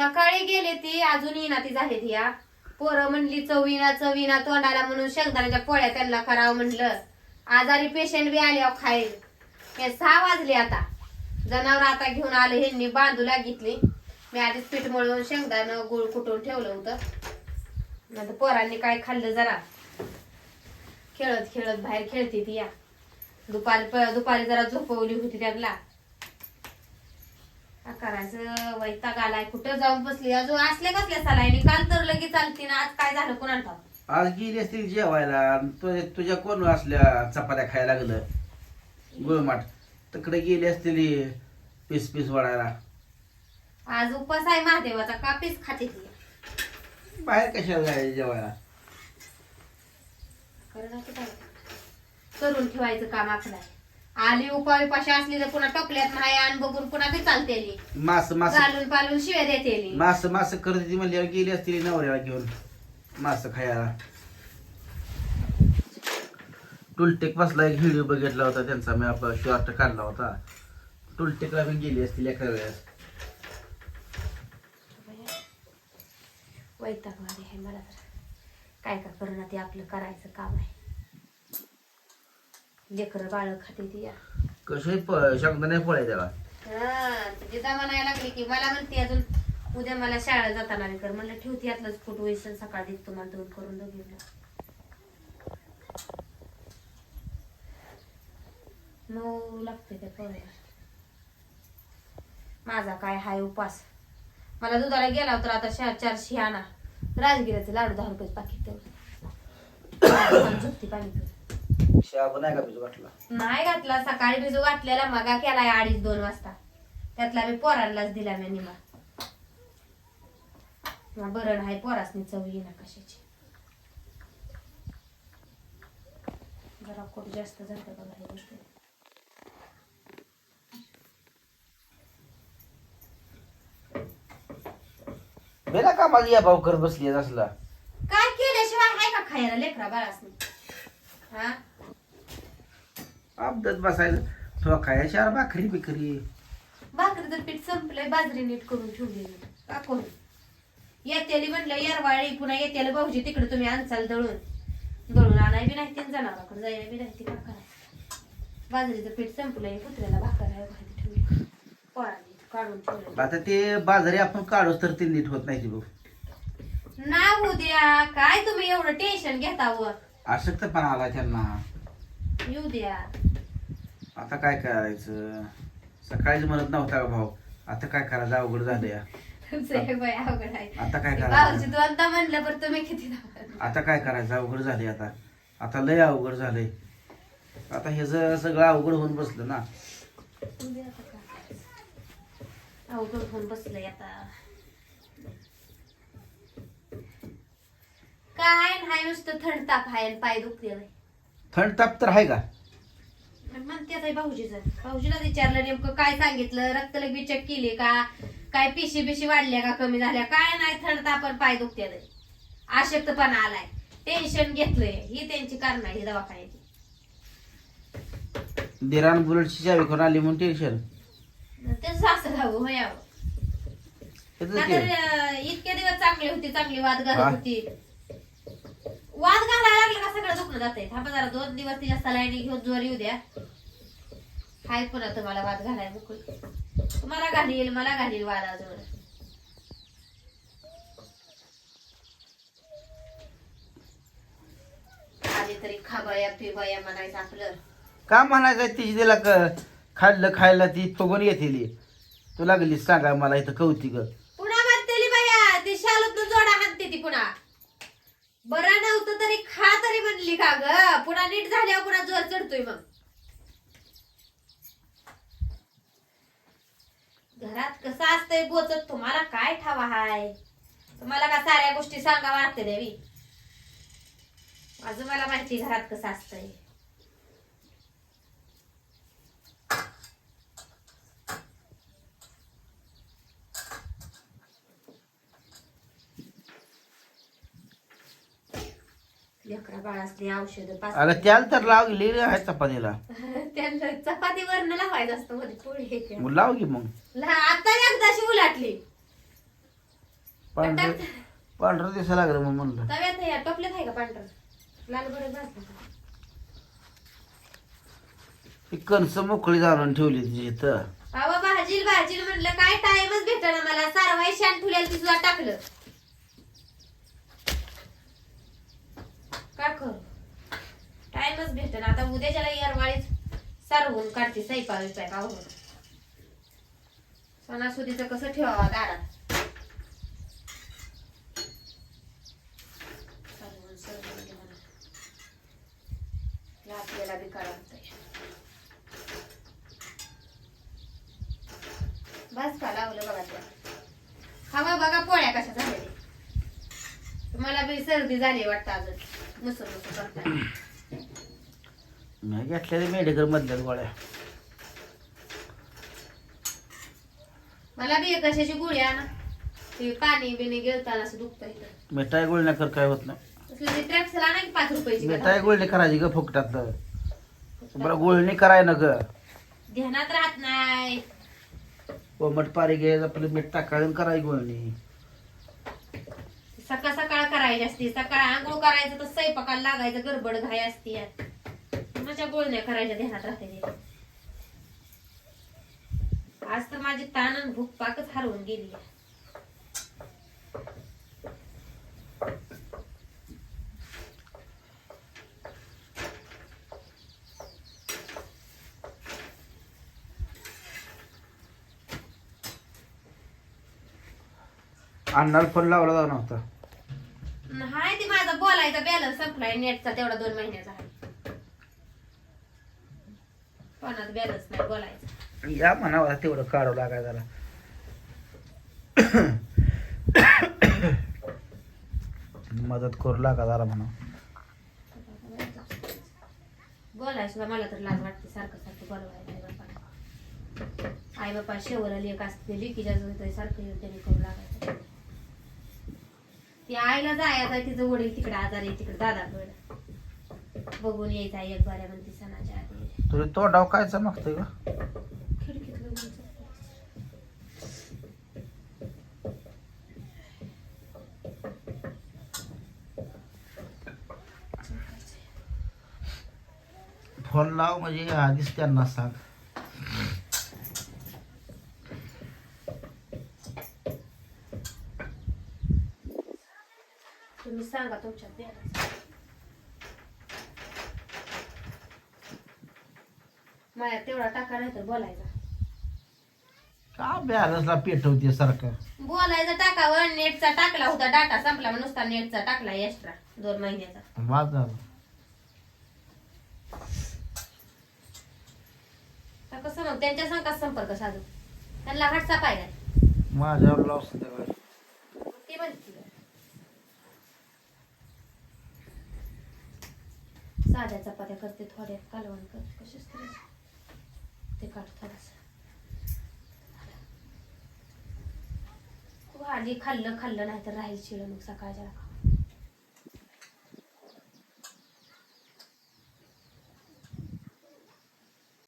सकाळी गेले ती अजून येईना ती झाली ती या पोरं म्हणली चवीना चवीना तोंडाला म्हणून शेंगदाण्याच्या पोळ्या त्यांना करावं म्हणलं. आजारी पेशंट बी आले अहो खाय हे सहा वाजले आता. जनावर आता घेऊन आले ह्यांनी बांधू लागितली मी आधीच पीठ मळून शेंगदाणं गुळ कुटून ठेवलं होतं. नंतर पोरांनी काय खाल्लं जरा. खेळत खेळत बाहेर खेळते ती या दुपारी प- दुपारी जरा झोपवली होती त्यांना काय करायचं? वैताग आलाय. कुठं जाऊन बसली? अजून असले कसले सलाईनी? काल तर लगेच चालती ना आज काय झालं कोणाला ठाऊक? आज गेली असतील जेवायला. तुझ्या तुझ्या कोण असल्या चपात्या खायला लागलं? गुळमाट. तिकडे गेली असतील पीस पीस वाढायला आज उपास आहे महादेवाचा. कापीस खाते ती? बाहेर कशाला जायचं जेवायला? काय? करून ठेवायचं काम आपलं. आहे. आली उपाय उपाशी असली तर पुन्हा टपल्यात नाही आणि बघून पुन्हा बी चालते मास मास. चालून पालून शिव्या देते मास मास करत ती म्हणल्यावर गेली असतील नवऱ्याला घेऊन. मास खायला. टुलटेक बसला एक व्हिडिओ बघितला होता त्यांचा मी आपला शॉर्ट काढला होता. टुलटेकला पण गेली असतील एका वेळेस. वैतागवादी आहे मला तर. काय का करणं ते आपलं करायचं काम आहे. लेकरं बाळ खाते ती या. कसे शब्द नाही पळे त्याला हा नाही लागली की मला म्हणते अजून उद्या मला शाळा जाताना नाही कर. म्हणलं ठेवते यातलंच फुट वैसन सकाळ देत तुम्हाला दोन करून दोघींना नऊ लागते त्या पोळ्या माझा काय हाय उपास? मला दुधाला गेला होता आता शा चारशे आणा. राजगिराचे लाडू दहा रुपये पाकिट तेवढं झुकती पाणी पिऊन. शाब नाही का घातला? सकाळी भिजू घातलेला मगा केलाय अडीच दोन वाजता. त्यातला मी पोरांनाच दिला मी निमा बरं नाही पोरासनी चव येईना कशाची. जरा कोट जास्त झालं बघा हे गोष्टी. बेला कामाला या भाऊ बसली असला? काय केल्याशिवाय आहे का खायला लेकरा बाळासनी? हा? अपदत बसायचं. खाया चार भाकरी बिकरी? भाकरी तर पीठ संपलंय बाजरी नीट करून ठेवली का कोण येत्याली म्हणलं येरवाळी पुन्हा येत्याला भाऊजी तिकडे तुम्ही आणचाल दळून. दळून आणाय बी नाही तीन जनावराकडे जायला बी नाही ती करायचं बाजरीचं पीठ संपलंय कुत्र्याला भाकर आहे माहिती ठेवली. काढून ठेवलं आता ते बाजारी आपण काढूच तर ते नीट होत नाही ती बघ. ना उद्या काय तुम्ही एवढं टेन्शन घेता व? अशक्त पण आला त्यांना. येऊ द्या. आता काय करायचं? सकाळीच म्हणत नव्हता का भाऊ? आता काय करायचं? अवघड झालं या. आता काय करायचं? दोनदा म्हणलं पण तुम्ही किती? आता काय करायचं? अवघड झाले आता. आता लय अवघड झालंय. आता हे सगळं अवघड होऊन बसलं ना? अवघड होऊन बसलंय आता. काय नाही नुसतं थंड ताप आहे पाय दुखते थंड ताप तर आहे का? म्हणते भाऊजीच. भाऊजीला विचारलं नेमकं काय सांगितलं? रक्तलघवी चेक केली का? काय पिशी बिशी वाढल्या का? कमी झाल्या? काय नाही? थंड ताप आणि पाय दुखते आशक्तपणा आलाय. टेन्शन घेतलंय. ही त्यांची कारण आहे दवाखान्याची. दिरान बुलेटची चावी करून आली म्हणून टेन्शन ते सासर हवं हो अं, इतके दिवस चांगली होती चांगली वाद. घालत होती. वाद घालायला लागलं का? सगळं दुखणं जाते थांबा जरा दोन दिवस तिच्या सलाईनी घेऊन जोर येऊ द्या हाय पुन्हा तुम्हाला वाद घालायला मोकळी. तुम्हाला घालील मला घालील वादाजवळ. आधी तरी खाबळ्या पिबळ्या म्हणायचं आपलं. का म्हणायचं? तिची तिला क- खाल्लं खायला ती फुगून येतेली. तू लागलीस सांगा मला इथं कौतिक पुन्हा म्हणतेली बाया ती शालत जोडा हाणते ती पुन्हा बरं नव्हतं तरी आणली का ग? पुन्हा नीट झाल्यावर पुन्हा जोर चढतोय मग. घरात कसं असतंय बोचत तुम्हाला काय ठावा हाय? तुम्हाला का साऱ्या गोष्टी सांगा वाटते देवी? अजून मला माहिती घरात कसं असतंय. बाळासली औषध अगं त्याला तर लावली आहे चपातीला. चपाती वरण लावायचं असतं मध्ये पोळी हे ते. मग लाव की मग. ला- आता एकदाशी उलाटली. पांढरं टाक. पांढरं दिसायला लागलं मग म्हणलं. तव्यात आहे या टोपल्यात आहे का पांढरं? लाल बरं भाजलं ही कणस मोकळी जाणून ठेवली तिची इथं. अहो भाजील भाजील म्हटलं काय टाइमच भेटना मला. सारवाई शान ठुल्याला ती सुद्धा टाकलं. काय कर टाइमच भेटना आता उद्याच्याला येरवाळीच सारवून काढते स्वयंपाक स्वयंपाक आवरून. सणासुदीचं कसं ठेवावं दारात आपल्याला बी करावं बस का लावलं बघा त्या. हवा बघा पोळ्या कशा झाल्या मला बी सर्दी झाली वाटतं अजून. मुसळ मुसळ करताय. मी घेतलेल्या मेडिकल मधल्या गोळ्या. मला बी एक कशाची गोळी आणा. ते पाणी बिणी गिळताना असं दुखतं इथं. मिठाई गोळण्या कर काय होत नाही. तसलं ते ट्रॅक्सला आणा की पाच रुपयाची मिठाई गोळणी करायची ग फुकटातलं. बरं गोळणी कराय ना ग. ध्यानात राहत नाही. कोमट पारी घ्यायचं आपलं मीठ टाकायचं करायची गोळणी करायची असती सकाळ आंघोळ करायचं तर स्वयंपाकाला लागायचं गडबड घाई असती. माझ्या गोळण्या करायच्या ध्यानात राहते आज तर माझी ताण आणि भूक पाकच हरवून गेली. अण्णाला फोन लावला जाऊ नव्हता. हाय ते माझा बोलायचा बॅलन्स संपलाय नेटचा तेवढा दोन महिन्याचा आहे. बॅलन्स नाही बोलायचा. या म्हणावा तेवढं काढावं लागाय जरा. मदत करू लागा जरा म्हणा. बोलाय सुद्धा मला तर लाज वाटते सारखं सारखं बोलवायला आई बापा आई बापा शेवर लेख असते लेकीच्या सारखं येऊन त्यांनी करू लागायचं. ती आईला जायचं तिचं वडील तिकडे आजार आहे तिकडे दादाकडे बघून यायचं आहे एक बाऱ्या म्हणते सणाच्या आधी. तुझे तोंडाव काय चमकतंय का खिडकीतलं. फोन लाव म्हणजे आधीच त्यांना सांग तुम्ही सांगा तुमच्यात माझ्या तेवढा टाका नाही तर बोलायचा का बॅलन्सला पेटवते सारखं बोलायचा टाकावर नेटचा टाकला होता डाटा संपला मग नुसता नेटचा टाकला एक्स्ट्रा दोन महिन्याचा झाला आता कसं मग त्यांच्या संघात संपर्क साधू त्यांना माझ्यावर लाव संध्याकाळी मग ते म्हणते साध्या चपात्या करते थोड्या कालवण करते. कशीच करायचं ते काढ थोडस. आधी खाल्लं खाल्लं नाही तर राहील शिळ मग सकाळच्या